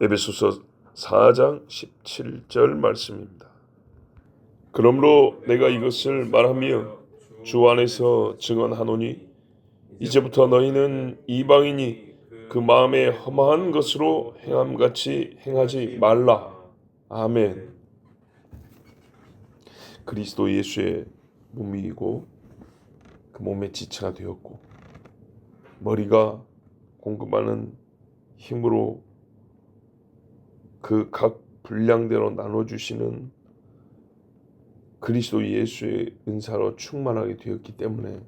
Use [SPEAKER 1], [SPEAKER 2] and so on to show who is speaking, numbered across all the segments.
[SPEAKER 1] 에베소서 4장 17절 말씀입니다. 그러므로 내가 이것을 말하며 주 안에서 증언하노니 이제부터 너희는 이방인이 그 마음에 험한 것으로 행함같이 행하지 말라. 아멘. 그리스도 예수의 몸이고 그 몸의 지체가 되었고 머리가 공급하는 힘으로 그 각 분량대로 나눠주시는 그리스도 예수의 은사로 충만하게 되었기 때문에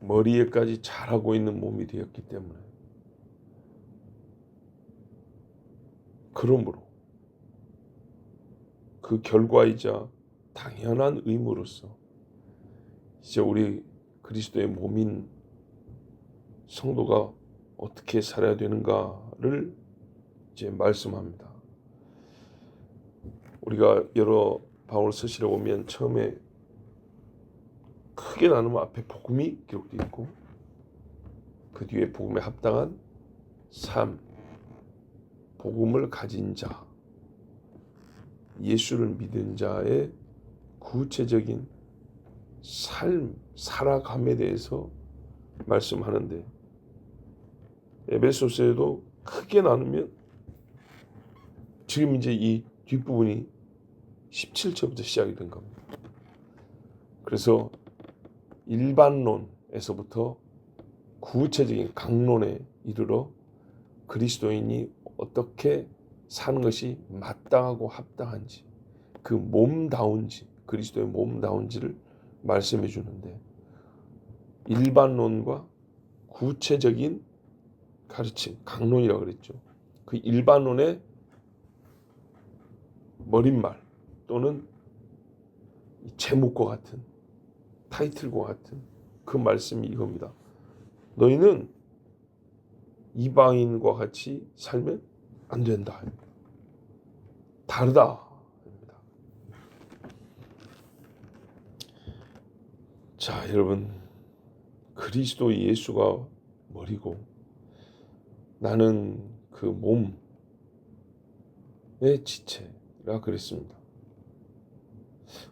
[SPEAKER 1] 머리에까지 자라고 있는 몸이 되었기 때문에 그러므로 그 결과이자 당연한 의무로서 이제 우리 그리스도의 몸인 성도가 어떻게 살아야 되는가를 이제 말씀합니다. 우리가 여러 바울 서실에 보면 처음에 크게 나누면 앞에 복음이 기록되어 있고 그 뒤에 복음에 합당한 삶, 복음을 가진 자, 예수를 믿은 자의 구체적인 삶, 살아감에 대해서 말씀하는데 에베소서에도 크게 나누면 지금 이제 이 뒷부분이 17절부터 시작이 된 겁니다. 그래서 일반론에서부터 구체적인 강론에 이르러 그리스도인이 어떻게 사는 것이 마땅하고 합당한지 그 몸다운지 그리스도의 몸다운지를 말씀해 주는데 일반론과 구체적인 가르침 강론이라고 그랬죠. 그 일반론의 머릿말 또는 제목과 같은 타이틀과 같은 그 말씀이 이겁니다. 너희는 이방인과 같이 살면 안 된다. 다르다. 자, 여러분 그리스도 예수가 머리고 나는 그 몸의 지체라 그랬습니다.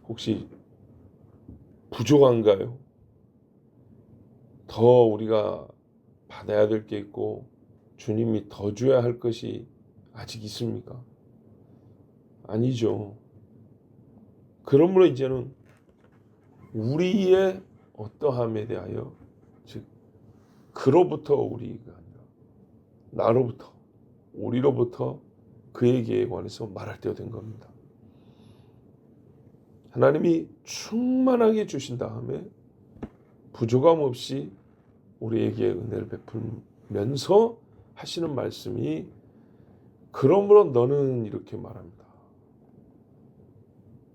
[SPEAKER 1] 혹시 부족한가요? 더 우리가 받아야 될 게 있고 주님이 더 줘야 할 것이 아직 있습니까? 아니죠. 그러므로 이제는 우리의 어떠함에 대하여 즉 그로부터 우리가 나로부터 우리로부터 그에게 관해서 말할 때가 된 겁니다. 하나님이 충만하게 주신 다음에 부족함 없이 우리에게 은혜를 베풀면서 하시는 말씀이 그러므로 너는 이렇게 말합니다.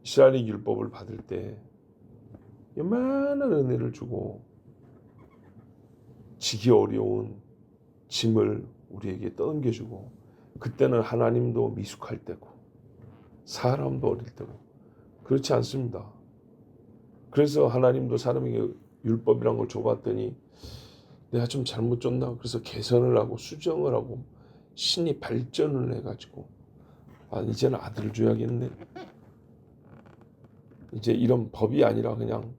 [SPEAKER 1] 이스라엘이 율법을 받을 때 요만한 은혜를 주고 지기 어려운 짐을 우리에게 떠넘겨주고 그때는 하나님도 미숙할 때고 사람도 어릴 때고 그렇지 않습니다. 그래서 하나님도 사람에게 율법이란 걸 줘봤더니 내가 좀 잘못 줬나? 그래서 개선을 하고 수정을 하고 신이 발전을 해가지고 아 이제는 아들을 줘야겠네. 이제 이런 법이 아니라 그냥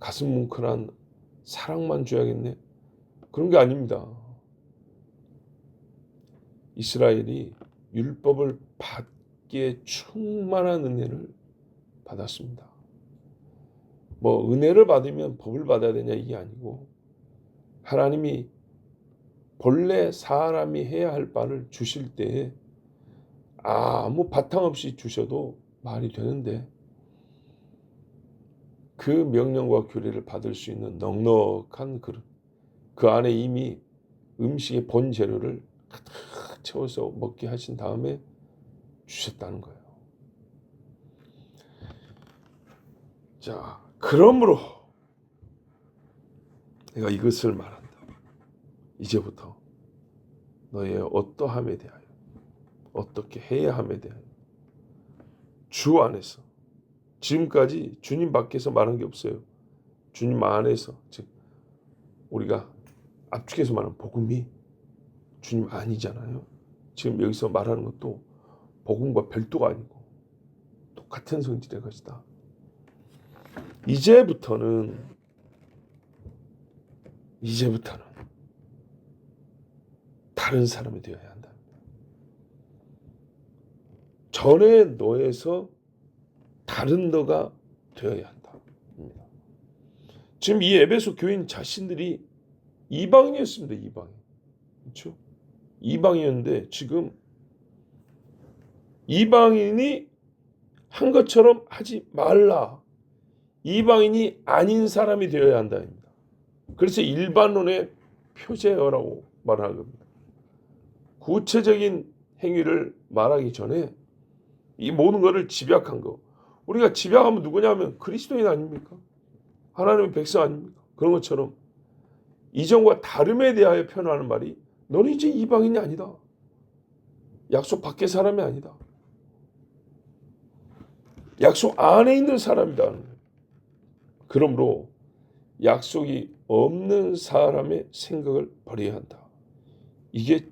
[SPEAKER 1] 가슴 뭉클한 사랑만 줘야겠네. 그런 게 아닙니다 이스라엘이 율법을 받기에 충만한 은혜를 받았습니다. 뭐 은혜를 받으면 법을 받아야 되냐 이게 아니고 하나님이 본래 사람이 해야 할 바를 주실 때에 아무 바탕 없이 주셔도 말이 되는데 그 명령과 규례를 받을 수 있는 넉넉한 그릇 그 안에 이미 음식의 본 재료를 채워서 먹게 하신 다음에 주셨다는 거예요. 자, 그러므로 내가 이것을 말한다. 이제부터 너의 어떠함에 대하여 어떻게 해야 함에 대하여 주 안에서 지금까지 주님 밖에서 말한 게 없어요. 주님 안에서 즉 우리가 압축해서 말하는 복음이 주님 아니잖아요. 지금 여기서 말하는 것도 복음과 별도가 아니고 똑같은 성질의 것이다. 이제부터는 이제부터는 다른 사람이 되어야 한다. 전의 너에서 다른 너가 되어야 한다. 지금 이 에베소 교인 자신들이 이방이었습니다. 이방. 그렇죠? 이방이었는데 지금 이방인이 한 것처럼 하지 말라. 이방인이 아닌 사람이 되어야 한다입니다. 그래서 일반론의 표제어라고 말하는 겁니다. 구체적인 행위를 말하기 전에 이 모든 것을 집약한 거. 우리가 집약하면 누구냐면 그리스도인 아닙니까? 하나님의 백성 아닙니까? 그런 것처럼 이전과 다름에 대하여 표현하는 말이 너는 이제 이방인이 아니다. 약속 밖의 사람이 아니다. 약속 안에 있는 사람이다. 그러므로 약속이 없는 사람의 생각을 버려야 한다. 이게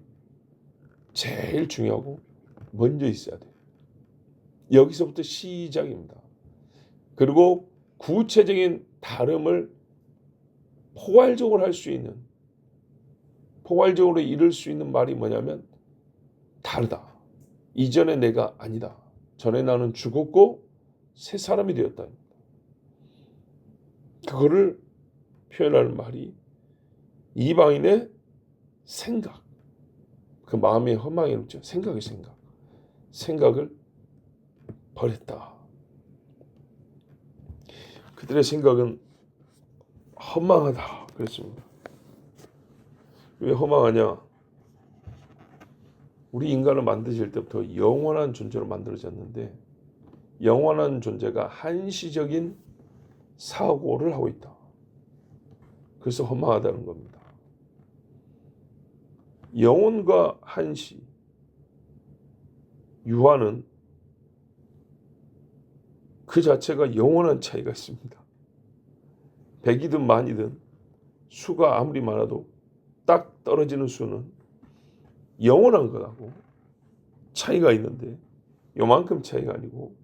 [SPEAKER 1] 제일 중요하고 먼저 있어야 돼. 여기서부터 시작입니다. 그리고 구체적인 다름을 포괄적으로 할 수 있는 포괄적으로 이룰 수 있는 말이 뭐냐면 다르다. 이전에 내가 아니다. 전에 나는 죽었고 새 사람이 되었다. 그거를 표현하는 말이 이방인의 생각. 그 마음의 허망이 없죠. 생각의 생각. 생각을 버렸다. 그들의 생각은 허망하다. 그랬습니다. 왜 허망하냐? 우리 인간을 만드실 때부터 영원한 존재로 만들어졌는데 영원한 존재가 한시적인 사고를 하고 있다. 그래서 허망하다는 겁니다. 영혼과 한시, 유한은 그 자체가 영원한 차이가 있습니다. 백이든 만이든 수가 아무리 많아도 딱 떨어지는 수는 영원한 거하고 차이가 있는데 요만큼 차이가 아니고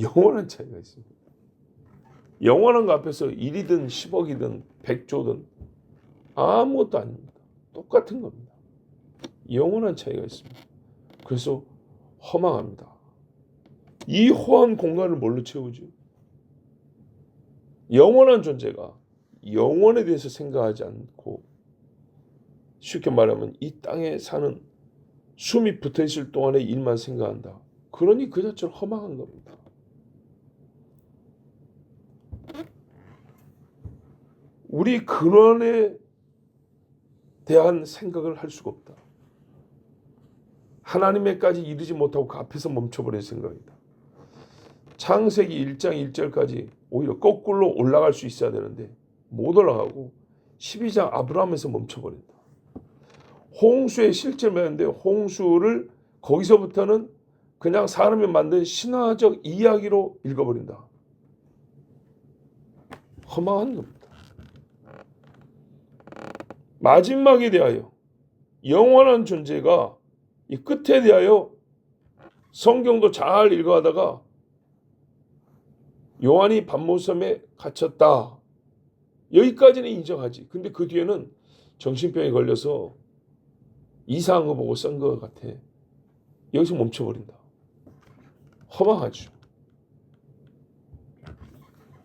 [SPEAKER 1] 영원한 차이가 있습니다. 영원한 거 앞에서 1이든 10억이든 100조든 아무것도 아닙니다. 똑같은 겁니다. 영원한 차이가 있습니다. 그래서 허망합니다. 이 허한 공간을 뭘로 채우지? 영원한 존재가 영원에 대해서 생각하지 않고 쉽게 말하면 이 땅에 사는 숨이 붙어 있을 동안의 일만 생각한다. 그러니 그 자체로 허망한 겁니다. 우리 근원에 대한 생각을 할 수가 없다. 하나님에까지 이르지 못하고 그 앞에서 멈춰버린 생각이다. 창세기 1장 1절까지 오히려 거꾸로 올라갈 수 있어야 되는데 못 올라가고 12장 아브라함에서 멈춰버린다. 홍수의 실제면인데 홍수를 거기서부터는 그냥 사람이 만든 신화적 이야기로 읽어버린다. 허망한 겁니다. 마지막에 대하여 영원한 존재가 이 끝에 대하여 성경도 잘 읽어가다가 요한이 밤모섬에 갇혔다. 여기까지는 인정하지. 근데 그 뒤에는 정신병에 걸려서 이상한 거 보고 쓴것 같아. 여기서 멈춰버린다. 허망하죠.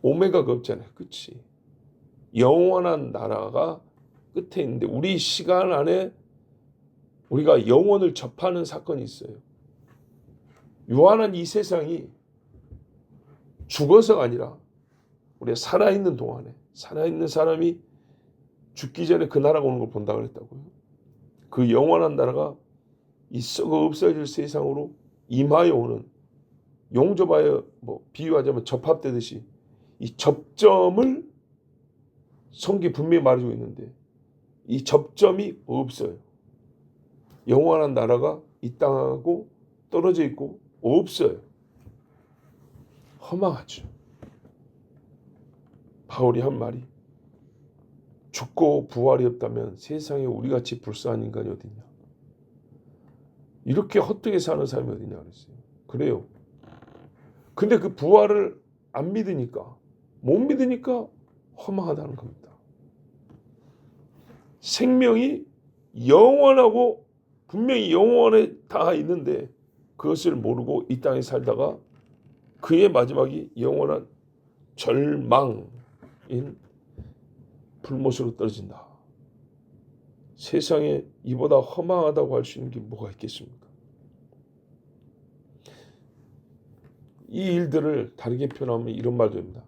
[SPEAKER 1] 오메가가 없잖아요. 그치? 영원한 나라가 끝에 있는데 우리 시간 안에 우리가 영원을 접하는 사건이 있어요. 유한한 이 세상이 죽어서가 아니라 우리가 살아있는 동안에 살아있는 사람이 죽기 전에 그 나라가 오는 걸 본다 그랬다고요. 그 영원한 나라가 이 썩어 없어질 세상으로 임하여 오는 용접하여 뭐 비유하자면 접합되듯이 이 접점을 성기 분명히 말해주고 있는데 이 접점이 없어요. 영원한 나라가 이 땅하고 떨어져 있고 없어요. 허망하죠. 바울이 한 말이 죽고 부활이 없다면 세상에 우리같이 불쌍한 인간이 어딨냐. 이렇게 헛되게 사는 사람이 어디냐 그랬어요. 그래요. 근데 그 부활을 안 믿으니까 못 믿으니까 허망하다는 겁니다. 생명이 영원하고 분명히 영원에 다 있는데 그것을 모르고 이 땅에 살다가 그의 마지막이 영원한 절망인 불못으로 떨어진다. 세상에 이보다 허망하다고 할 수 있는 게 뭐가 있겠습니까? 이 일들을 다르게 표현하면 이런 말도 됩니다.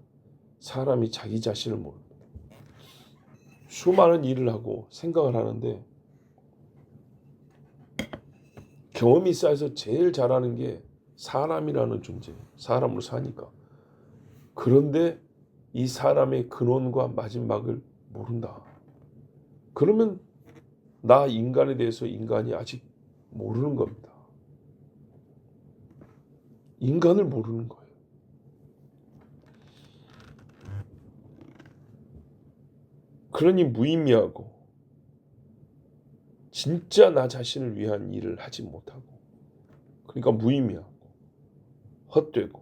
[SPEAKER 1] 사람이 자기 자신을 모른다. 수많은 일을 하고 생각을 하는데 경험이 쌓여서 제일 잘하는 게 사람이라는 존재, 사람으로 사니까. 그런데 이 사람의 근원과 마지막을 모른다. 그러면 나 인간에 대해서 인간이 아직 모르는 겁니다. 인간을 모르는 거예요. 그러니 무의미하고 진짜 나 자신을 위한 일을 하지 못하고 그러니까 무의미하고 헛되고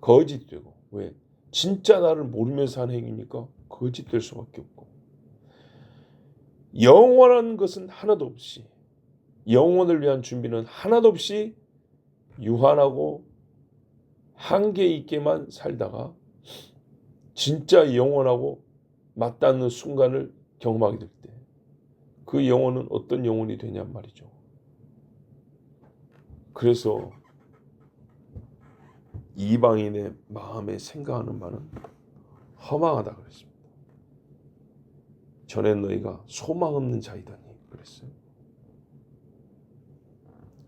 [SPEAKER 1] 거짓되고 왜 진짜 나를 모르면서 하는 행위니까 거짓될 수밖에 없고 영원한 것은 하나도 없이 영원을 위한 준비는 하나도 없이 유한하고 한계 있게만 살다가 진짜 영원하고 맞닿는 순간을 경험하게 될 때 그 영혼은 어떤 영혼이 되냔 말이죠. 그래서 이방인의 마음에 생각하는 바는 허망하다 그랬습니다. 전에 너희가 소망 없는 자이더니 그랬어요.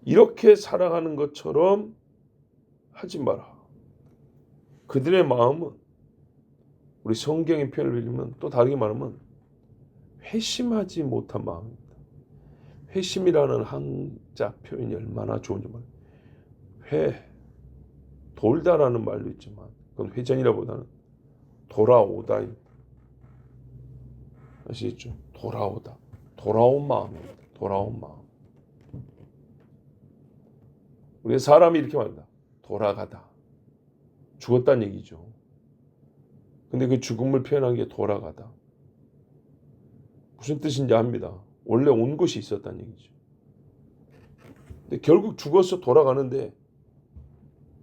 [SPEAKER 1] 이렇게 살아가는 것처럼 하지 마라. 그들의 마음은 우리 성경의 표현을 빌리면 또 다르게 말하면 회심하지 못한 마음입니다. 회심이라는 한자 표현이 얼마나 좋은지 말이에요. 회, 돌다라는 말도 있지만 그건 회전이라보다는 돌아오다입니다. 아시겠죠? 돌아오다. 돌아온 마음입니다. 돌아온 마음. 우리 사람이 이렇게 말한다. 돌아가다. 죽었다는 얘기죠. 근데 그 죽음을 표현한 게 돌아가다. 무슨 뜻인지 압니다. 원래 온 곳이 있었다는 얘기죠. 근데 결국 죽어서 돌아가는데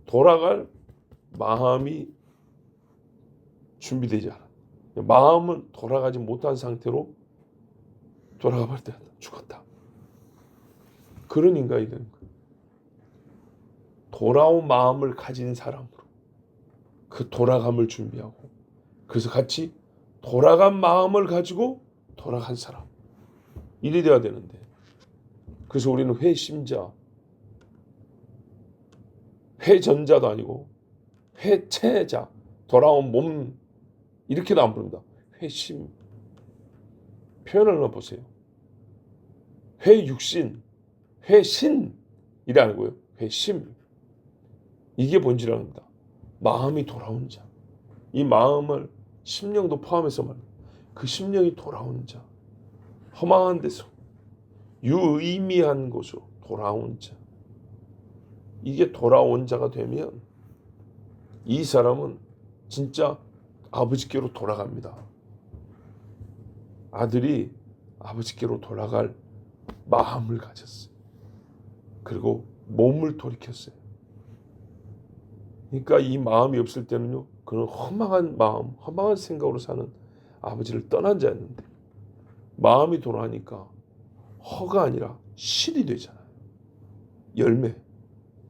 [SPEAKER 1] 돌아갈 마음이 준비되지 않아. 마음은 돌아가지 못한 상태로 돌아가 버렸다. 죽었다. 그런 인간이 되는 거예요. 돌아온 마음을 가진 사람으로 그 돌아감을 준비하고 그래서 같이 돌아간 마음을 가지고 돌아간 사람 이래 돼야 되는데 그래서 우리는 회심자 회전자도 아니고 회체자 돌아온 몸 이렇게도 안 부릅니다. 회심 표현을 한번 보세요. 회육신 회신 이래 아니고요. 회심 이게 본질입니다. 마음이 돌아온 자. 이 마음을 심령도 포함해서 말합니다. 그 심령이 돌아온 자. 허망한 데서 유의미한 곳으로 돌아온 자. 이게 돌아온 자가 되면 이 사람은 진짜 아버지께로 돌아갑니다. 아들이 아버지께로 돌아갈 마음을 가졌어요. 그리고 몸을 돌이켰어요. 그러니까 이 마음이 없을 때는요, 그런 허망한 마음, 허망한 생각으로 사는 아버지를 떠난 자였는데, 마음이 돌아가니까 허가 아니라 실이 되잖아요. 열매,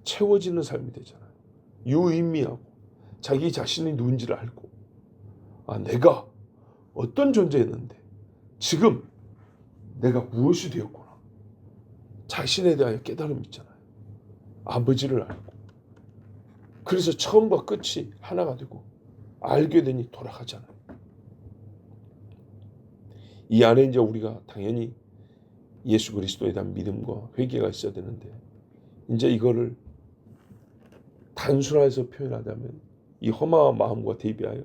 [SPEAKER 1] 채워지는 삶이 되잖아요. 유의미하고, 자기 자신이 누군지를 알고, 아, 내가 어떤 존재였는데, 지금 내가 무엇이 되었구나. 자신에 대하여 깨달음이 있잖아요. 아버지를 알고. 그래서 처음과 끝이 하나가 되고 알게 되니 돌아가잖아요. 이 안에 이제 우리가 당연히 예수 그리스도에 대한 믿음과 회개가 있어야 되는데 이제 이거를 단순화해서 표현하자면 이 허망한 마음과 대비하여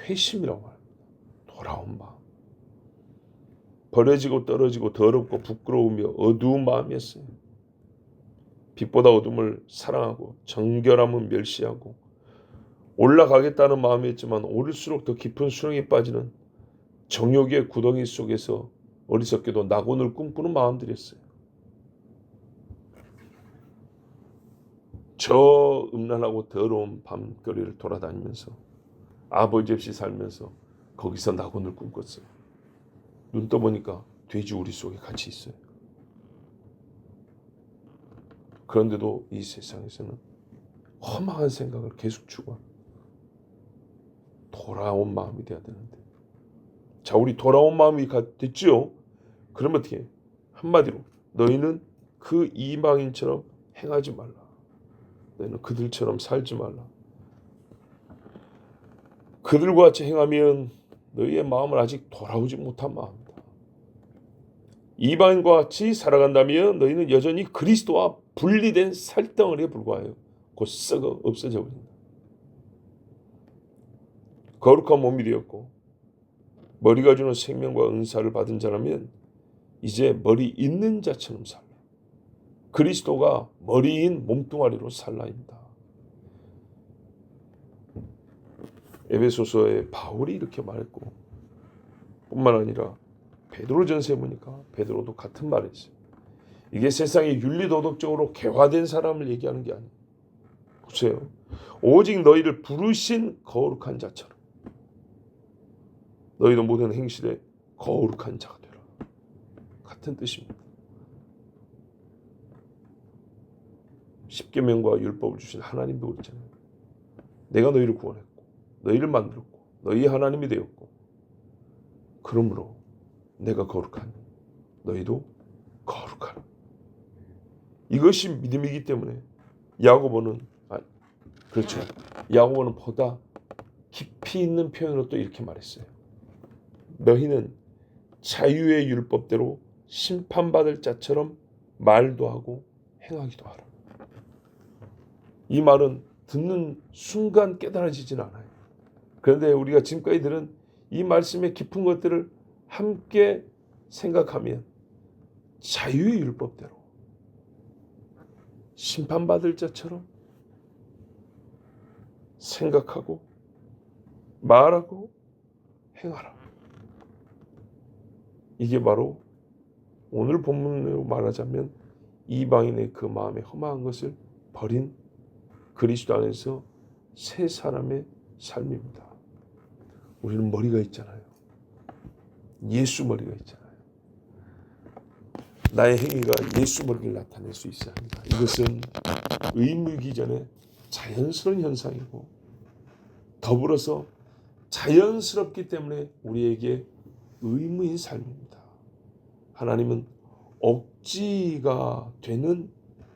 [SPEAKER 1] 회심이라고 합니다. 돌아온 마음. 버려지고 떨어지고 더럽고 부끄러우며 어두운 마음이었어요. 빛보다 어둠을 사랑하고 정결함은 멸시하고 올라가겠다는 마음이었지만 오를수록 더 깊은 수렁에 빠지는 정욕의 구덩이 속에서 어리석게도 낙원을 꿈꾸는 마음들이었어요. 저 음란하고 더러운 밤거리를 돌아다니면서 아버지 없이 살면서 거기서 낙원을 꿈꿨어요. 눈 떠보니까 돼지 우리 속에 같이 있어요. 그런데도 이 세상에서는 험한 생각을 계속 추구한 돌아온 마음이 돼야 되는데 자 우리 돌아온 마음이 가- 됐지요? 그러면 어떻게 해? 한마디로 너희는 그 이방인처럼 행하지 말라 너희는 그들처럼 살지 말라 그들과 같이 행하면 너희의 마음은 아직 돌아오지 못한 마음이다 이방인과 같이 살아간다면 너희는 여전히 그리스도와 분리된 살덩어리에 불과하여 곧 썩어 없어져 버린다. 거룩한 몸이 되었고 머리가 주는 생명과 은사를 받은 자라면 이제 머리 있는 자처럼 살라. 그리스도가 머리인 몸뚱아리로 살라입니다. 에베소서에 바울이 이렇게 말했고 뿐만 아니라 베드로전서에 보니까 베드로도 같은 말을 했어요. 이게 세상에 윤리 도덕적으로 개화된 사람을 얘기하는 게 아니에요. 보세요. 오직 너희를 부르신 거룩한 자처럼 너희도 모든 행실에 거룩한 자가 되라. 같은 뜻입니다. 십계명과 율법을 주신 하나님도 그랬잖아요. 내가 너희를 구원했고 너희를 만들었고 너희 하나님이 되었고 그러므로 내가 거룩하니 너희도 거룩하라. 이것이 믿음이기 때문에 야고보는 아, 그렇죠. 야고보는 보다 깊이 있는 표현으로 또 이렇게 말했어요. 너희는 자유의 율법대로 심판받을 자처럼 말도 하고 행하기도 하라. 이 말은 듣는 순간 깨달아지진 않아요. 그런데 우리가 지금까지 들은 이 말씀의 깊은 것들을 함께 생각하면 자유의 율법대로 심판받을 자처럼 생각하고 말하고 행하라. 이게 바로 오늘 본문으로 말하자면 이방인의 그 마음에 험한 것을 버린 그리스도 안에서 새 사람의 삶입니다. 우리는 머리가 있잖아요. 예수 머리가 있잖아요. 나의 행위가 예수 머리를 나타낼 수 있어야 합니다. 이것은 의무이기 전에 자연스러운 현상이고 더불어서 자연스럽기 때문에 우리에게 의무인 삶입니다. 하나님은 억지가 되는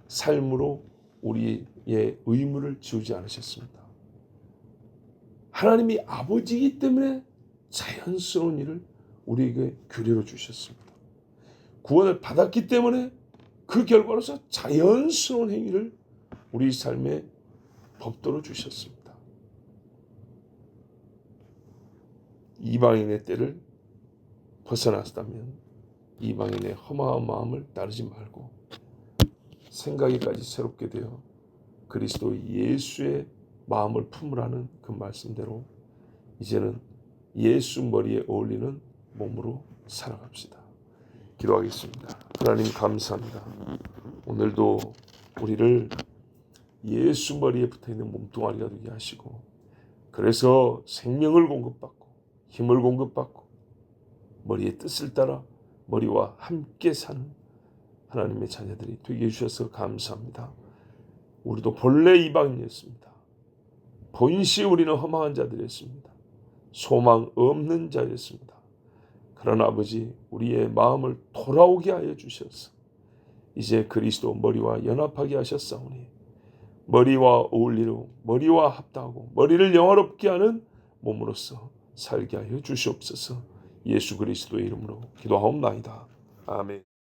[SPEAKER 1] 삶으로 우리의 의무를 지우지 않으셨습니다. 하나님이 아버지이기 때문에 자연스러운 일을 우리에게 규례로 주셨습니다. 구원을 받았기 때문에 그 결과로서 자연스러운 행위를 우리 삶에 법도로 주셨습니다. 이방인의 때를 벗어났다면 이방인의 허망한 마음을 따르지 말고 생각이까지 새롭게 되어 그리스도 예수의 마음을 품으라는 그 말씀대로 이제는 예수 머리에 어울리는 몸으로 살아갑시다. 기도하겠습니다. 하나님 감사합니다. 오늘도 우리를 예수 머리에 붙어 있는 몸뚱아리가 되게 하시고 그래서 생명을 공급받고 힘을 공급받고 머리의 뜻을 따라 머리와 함께 사는 하나님의 자녀들이 되게 해주셔서 감사합니다. 우리도 본래 이방인이었습니다. 본시 우리는 허망한 자들이었습니다. 소망 없는 자였습니다. 그러나 아버지 우리의 마음을 돌아오게 하여 주셔서 이제 그리스도 머리와 연합하게 하셨사오니 머리와 어울리고 머리와 합당하고 머리를 영화롭게 하는 몸으로서 살게 하여 주시옵소서 예수 그리스도의 이름으로 기도하옵나이다. 아멘